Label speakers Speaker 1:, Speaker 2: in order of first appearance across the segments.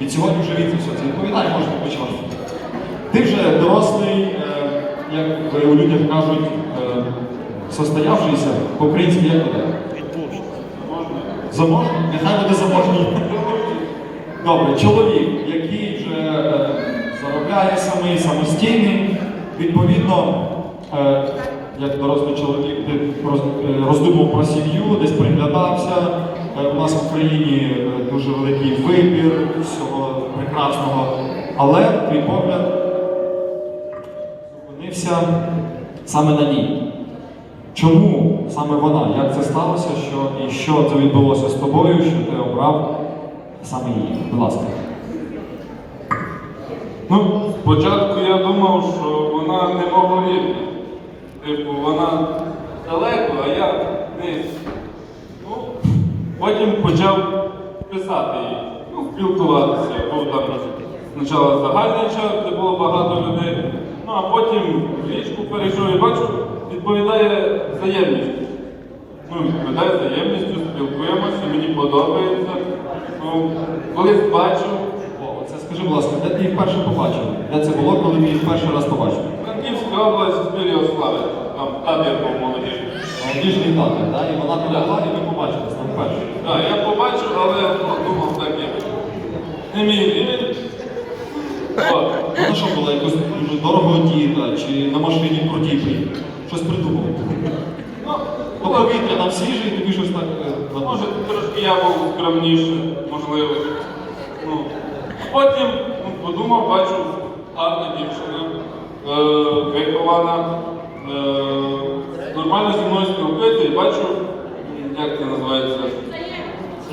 Speaker 1: від сьогодні вже від все це відповідає, можете почати. Ти вже дорослий, е, як у людях кажуть, е, состоявшийся, по-українськи як буде? Заможний? Нехай буде заможний. Добре, чоловік, який вже е, заробляє самий, самостійний, відповідно, як дорослий чоловік, е, роздумав про сім'ю, десь приглядався. Е, у нас в Україні е, дуже великий вибір всього прекрасного. Але твій погляд зупинився саме на ній. Чому саме вона? Як це сталося? Що, і що це відбулося з тобою, що ти обрав саме її? Будь ласка.
Speaker 2: Ну, спочатку я думав, що вона не мого рівня. Типу, вона далеко, а я не. Ну, потім почав писати їй, ну, спілкуватися. Був там спочатку загальний чат, де було багато людей, ну а потім в річку перейшов і бачу, відповідає взаємністю. Ну, відповідає взаємністю, спілкуємося, мені подобається. Ну, колись.
Speaker 1: О, це скажи, будь ласка, де ти їх вперше побачив? Де це було, коли ти їх перший раз побачив?
Speaker 2: Франківська область, Спір'яслави, там табір по молоді.
Speaker 1: Молодіжний табір, так? І вона там була, і ви побачились там вперше.
Speaker 2: Так, я побачив, але ну, думав так як. Не мій рівень. От.
Speaker 1: Вона що була якось дуже дорого одіта, чи на машині крутій? Щось придумав.
Speaker 2: Ну,
Speaker 1: По повітря там свіже, і тобі щось так. е,
Speaker 2: може, трошки я був скромніше, можливо. Ну, потім ну, подумав, бачу, гарна дівчина, е, вихована, нормально зі мною спілкується і бачу, як це називається?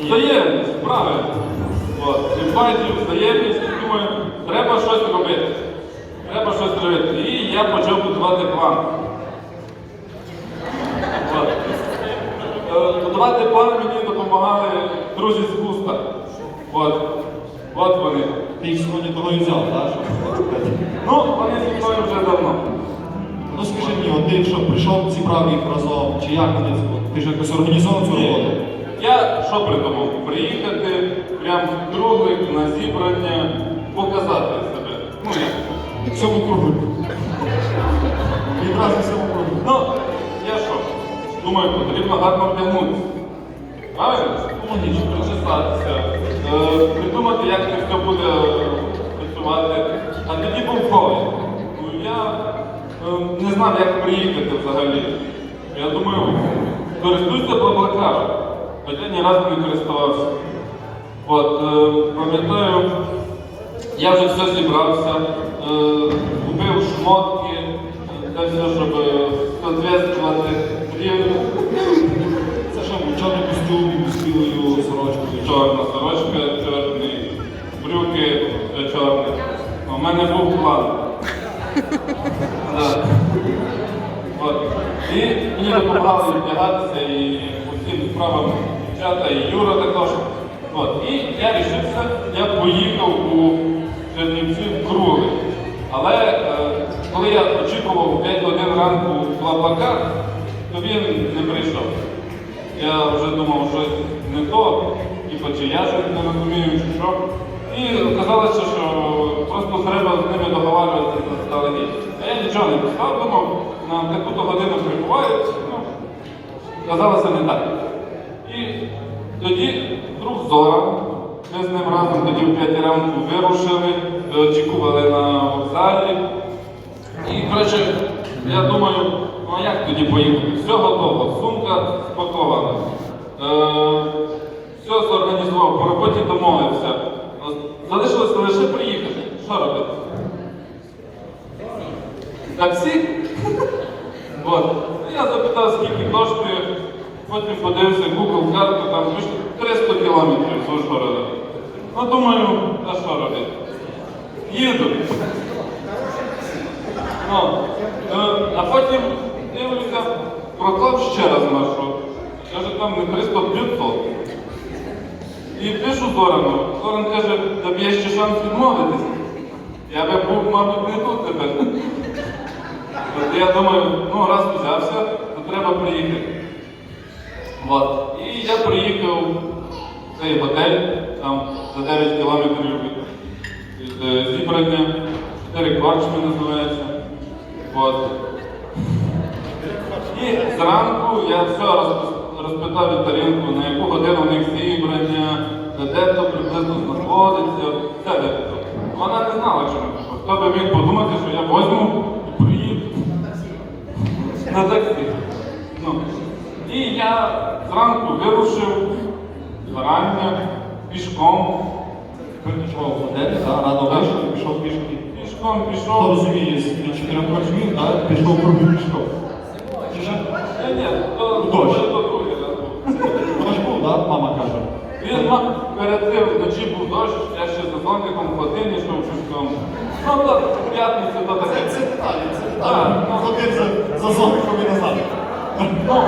Speaker 2: Взаємність, правильно. Симпатію, взаємність, і думаю, треба щось робити. Треба щось робити. І я почав будувати план. Е, Будувати плани мені допомагали друзі з Густа. От. От вони.
Speaker 1: Ти їх сьогодні того і взяв, так?
Speaker 2: Ну, вони зі мною вже давно.
Speaker 1: Ну скажи мені, от ти що прийшов, зібрав їх разом, чи як вони? Ти ж якось організовував цю роботу?
Speaker 2: Я що придумав? Приїхати прямо в круглик на зібрання, показати себе. Ну як?
Speaker 1: Всьому кругу. Відразу всьому кругу.
Speaker 2: Ну, я що? Думаю, потрібно гарно вдягнутися. Правильно?
Speaker 1: Логічно.
Speaker 2: Причесатися, е, придумати, як це все буде працювати. А тоді був. Ну, я не знав, як приїхати взагалі. Я думаю, користуйся блаблакаром. Хоча ні разу не користувався. От, е, пам'ятаю, я вже все зібрався, е, купив шмотки, е, те все, щоб е, соответствувати рівню.
Speaker 1: Це що, чорний костюм білою сорочкою?
Speaker 2: Чорна сорочка, чорні брюки е, чорні. У мене був план. І мені допомагали вдягатися і усім справам дівчата, і Юра також. От. І я рішився, я поїхав у Чернівці в Круги. Але е, коли я очікував 5 годин ранку Блаблакар, то він не прийшов. Я вже думав, що не то, типу, чи я щось не розумію, чи що. І оказалося, що просто треба з ними договарюватися заздалегідь. А я нічого не писав, думав, на таку-то годину прибувають. Ну, казалося не так. І тоді друг Зора, ми з ним разом тоді в 5 ранку вирушили, очікували на вокзалі. І, коротше, я думаю, ну а як тоді поїхати? Все готово, сумка спакована. Е, все зорганізував, по роботі домовився. Залишилося лише приїхати. Що робити? Таксі? От. Ну, Я запитав, скільки коштує, потім подивився Google карту, там пише 300 кілометрів з Ужгорода. Ну, думаю, а що робити? Їду. Ну, е, а потім дивлюся, проклав ще раз маршрут. Каже, там не 300, 500. І пишу Зорану. Зоран каже, тобі є ще шанс відмовитись. Я би був, мабуть, не тут тепер. От я думаю, ну раз взявся, то треба приїхати. От. І я приїхав в цей готель. там за 9 кілометрів від, від е, зібрання, 4 кварчми називається. От. І зранку я все розпитав Віталінку, на яку годину у них зібрання, де то приблизно знаходиться, все. Вона не знала, чому. Хто би міг подумати, що я возьму і приїду на таксі. Ну. І я зранку вирушив зарання пішком.
Speaker 1: Прийшов в готелі, да, рано вийшов, пішов пішки.
Speaker 2: Пішком
Speaker 1: Хто
Speaker 2: пішов.
Speaker 1: розуміє з чотирьох років, пішов пішком.
Speaker 2: Ні, ні, то
Speaker 1: Дощ.
Speaker 2: то- то другий раз був.
Speaker 1: Дощ був, да, мама каже.
Speaker 2: Він перед тим вночі був дощ, я ще за зонтиком ходив, йшов пішком. Ну, то в п'ятницю то таке.
Speaker 1: деталі, це
Speaker 2: деталі.
Speaker 1: Ходив за, за зонтиком і назад.
Speaker 2: Ну,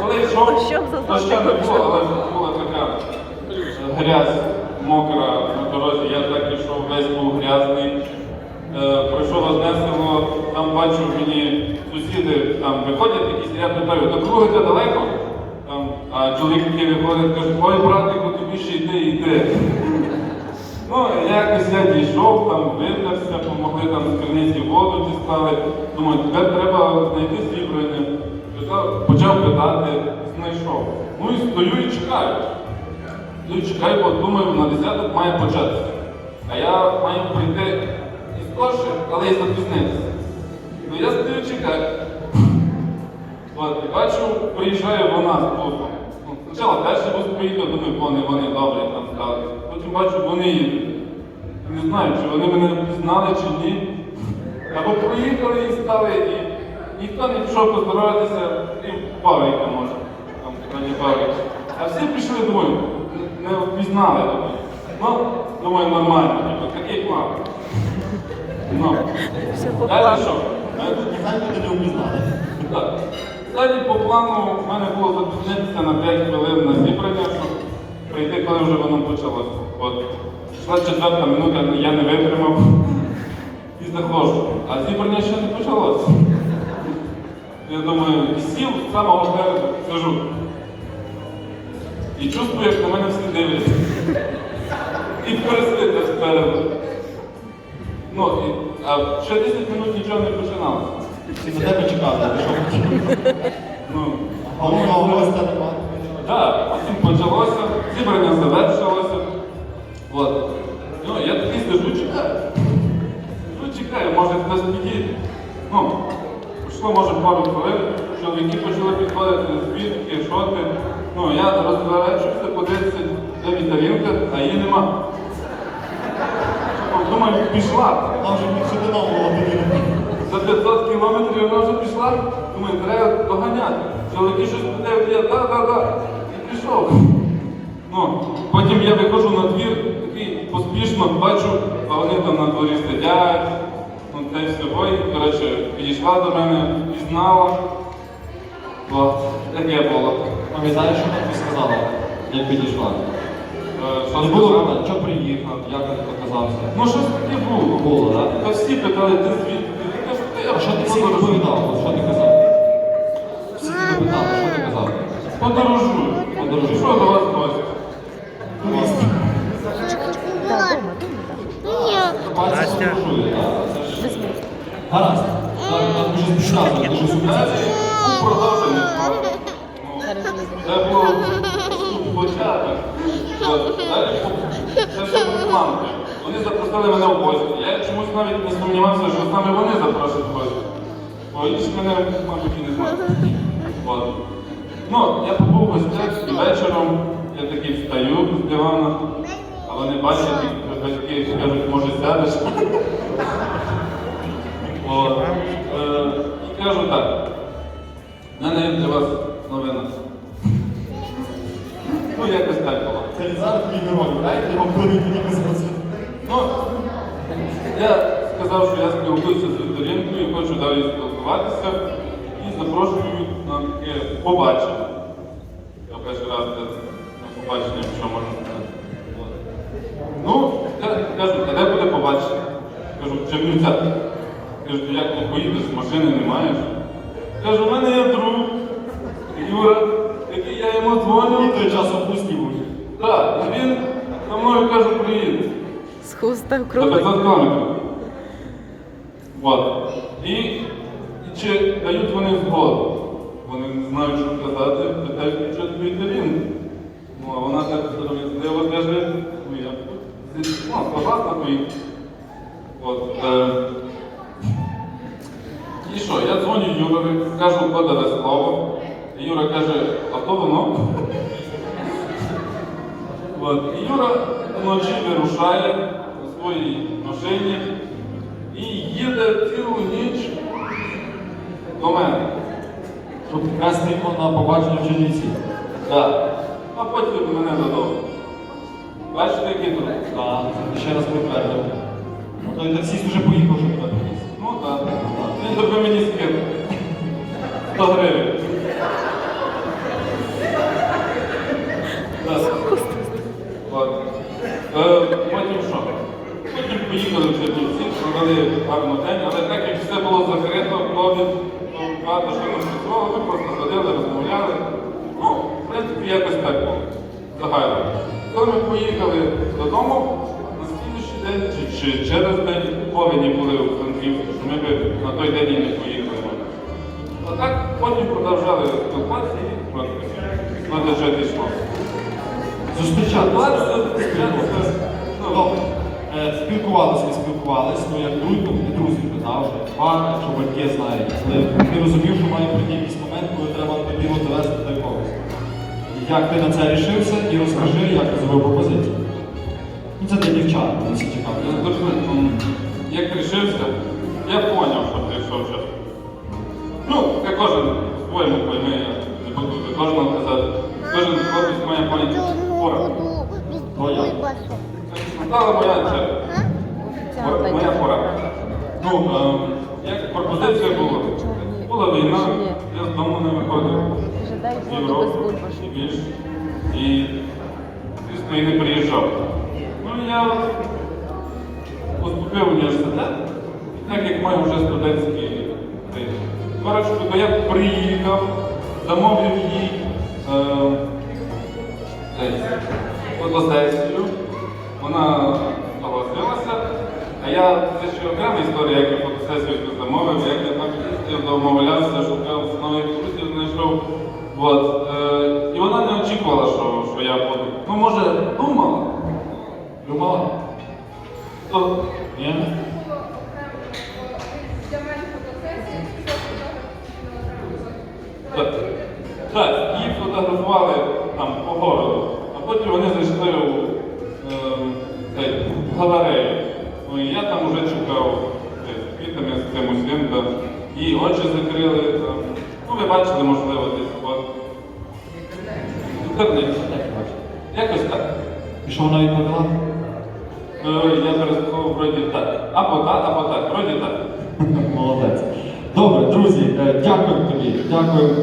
Speaker 2: коли йшов,
Speaker 3: Щоб за
Speaker 2: то ще не було, але була така грязь мокра на дорозі. Я так ішов, весь був грязний. Е, пройшов одне село, там бачу мені сусіди там виходять якісь, я питаю, до круги далеко? Там, а чоловік такий виходить, каже, ой, братику, тобі ще йди, йди. Ну, якось я дійшов, там витерся, помогли там з криниці воду дістали. Думаю, тепер треба знайти зібрання. Почав питати, знайшов. Ну і стою і чекаю. Стою і чекаю, бо думаю, на 10 має початися. А я маю прийти із коші, але і запізнитися. Ну я стою чекаю. От, і бачу, приїжджає вона з бусом. Спочатку перший приїхав, думаю, вони, вони добрі там стали. Потім бачу, вони їдуть. Не знаю, чи вони мене пізнали чи ні. Або проїхали і стали, і ніхто не пішов поздоровитися, крім Павліка, може. Там раді Павліка. А всі пішли, думаю, не- впізнали. Думаю. Ну, думаю, нормально, типу, такий план. Ну. Далі
Speaker 3: плану.
Speaker 2: що?
Speaker 1: Не впізнали.
Speaker 2: так. Далі по плану в мене було запізнитися на 5 хвилин воно почалося. От. Йшла четверта минута, я не витримав і заходжу. А зібрання ще не почалося. Я думаю, сів з самого переду, сижу. І чувствую, як на мене всі дивляться. І пересвіти спереду. Ну, і, а ще 10 минут нічого не починалося.
Speaker 1: Всі на тебе чекали, ти що?
Speaker 2: Ну,
Speaker 1: Головного гостя нема.
Speaker 2: Так, потім почалося, зібрання завершилося. От. Ну, я такий сижу, чекаю. Сижу, чекаю, може хтось підійде. Ну, пройшло може пару хвилин, чоловіки почали підходити звідки, що ти. Ну, я розворачуюся, подивитися, де віталінка, а її нема. Думаю, пішла.
Speaker 1: Там вже під сюди було.
Speaker 2: За 500 кілометрів вона вже пішла. Думаю, треба доганяти. Чоловіки щось питають, я да, да, да. Пішов. Ну, потім я виходжу на двір, такий поспішно бачу, а вони там на дворі сидять. Ну, те й. І, коротше, підійшла до мене, пізнала. От, таке було.
Speaker 1: Пам'ятаєш, що тобі сказала, як підійшла?
Speaker 2: Е, Що
Speaker 1: Не було питань, що приїхав, як ти оказався?
Speaker 2: Ну, щось таке було.
Speaker 1: Було, так?
Speaker 2: Та всі питали, ти звідки? Ти кажеш, «Та я
Speaker 1: А що ти всім
Speaker 2: подорожую».
Speaker 1: відповідав? Що ти казав? Всі питали, що ти казав?
Speaker 2: Подорожую.
Speaker 1: Подорожую.
Speaker 2: Що до вас.
Speaker 1: Настя. Гаразд. Дуже спішно, дуже.
Speaker 2: Це було початок. Далі це все. Вони запросили мене в гості. Я чомусь навіть не сумнівався, що саме вони запрошують в гості. Бо інші мене, мабуть, і не знають. Ну, я побув в гостях і вечором я такий встаю з дивана, а вони бачать, і батьки кажуть, може сядеш. От. Е, І кажу так. У мене є для вас новина. Ну, якось так було.
Speaker 1: Це зараз твій герой, дайте його коли мені казати.
Speaker 2: Ну, я сказав, що я спілкуюся з Вікторінкою, хочу далі спілкуватися і запрошую на таке побачення. Я перший раз де на побачення, що можна сказати. Ну, я кажу, а де буде побачення? Кажу, в Чернівцях. Кажу, як не поїдеш, машини не маєш. Кажу, у мене є друг, Юра, який я йому дзвоню.
Speaker 1: І той час у пусті був.
Speaker 2: Так, і він на і кажу, привіт.
Speaker 3: З хуста
Speaker 2: За
Speaker 3: круглий.
Speaker 2: 500 кілометрів. От. І, і чи дають вони згоду? Вони не знають, що казати, питають, що тобі він. Ну, а вона так здиво каже, ну я ну, согласна поїхати. От. Е, і що, я дзвоню Юрові, кажу кодове слово. І Юра каже, а то воно? От. І Юра вирушає у своїй машині і їде цілу ніч до мене.
Speaker 1: Щоб якраз на побачення в Чернівці.
Speaker 2: Так. А потім мене додому. Бачите, який тут?
Speaker 1: Так, ще раз підтвердив. Ну, той таксіст вже поїхав, щоб тебе привіз.
Speaker 2: Ну так. Він тобі мені скинув. 100 гривень. Так. Е, Потім що? Потім поїхали в Чернівці, провели гарний день, але так як все було закрито, ковід, то багато що не працювало, ми просто ходили, розмовляли. Ну, в принципі, якось так було. Загально. Коли ми поїхали додому, на слідуючий день чи, чи через день повені були у Франківську, що ми би на той день і не поїхали. А так потім продовжали спілкуватися і от,
Speaker 1: Зустрічатися.
Speaker 2: Спілкуватися, ну,
Speaker 1: Добре. Е, Спілкувалися, спілкувалися, ну як друзі, ну, не друзі питав, вже пар, що батьки знають. Ти розумів, що має прийти якийсь момент, коли треба діло довести до якогось. Як ти на це рішився і розкажи, як ти зробив пропозицію. Ну це для дівчат, цікаві.
Speaker 2: дуже, Як рішився, Настала моя черга. Моя пора. Ну, ем, як пропозиція була? Була війна, я з дому не виходив.
Speaker 3: Дай
Speaker 2: Європу і більше. І, звісно, і не приїжджав. Ну, я поступив в університет, так як маю вже студентський цей корочку, то я приїхав, замовив їй е, цей, фотосесію. Вона согласилася, а я це ще окрема історія, як я фотосесію замовив, як я так їздив, домовлявся, шукав нових друзів, знайшов. От, е, і вона не очікувала, що, що я буду. Ну, може, думала,
Speaker 1: Думала?
Speaker 2: то
Speaker 1: Ні?
Speaker 2: так, її фотографували там по а потім вони зайшли галерею. Ну і я там вже чекав з квітами з цим усім, там, і очі закрили. Там. Ну, ви бачили, можливо, десь от. Інтернет. Якось так.
Speaker 1: І що вона відповіла?
Speaker 2: Е, Я переслухав вроді так. Або так, або так, вроді так.
Speaker 1: Молодець. Добре, друзі, е, дякую тобі. Дякую.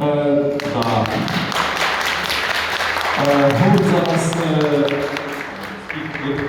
Speaker 1: Е, да. е, гурт зараз. Е?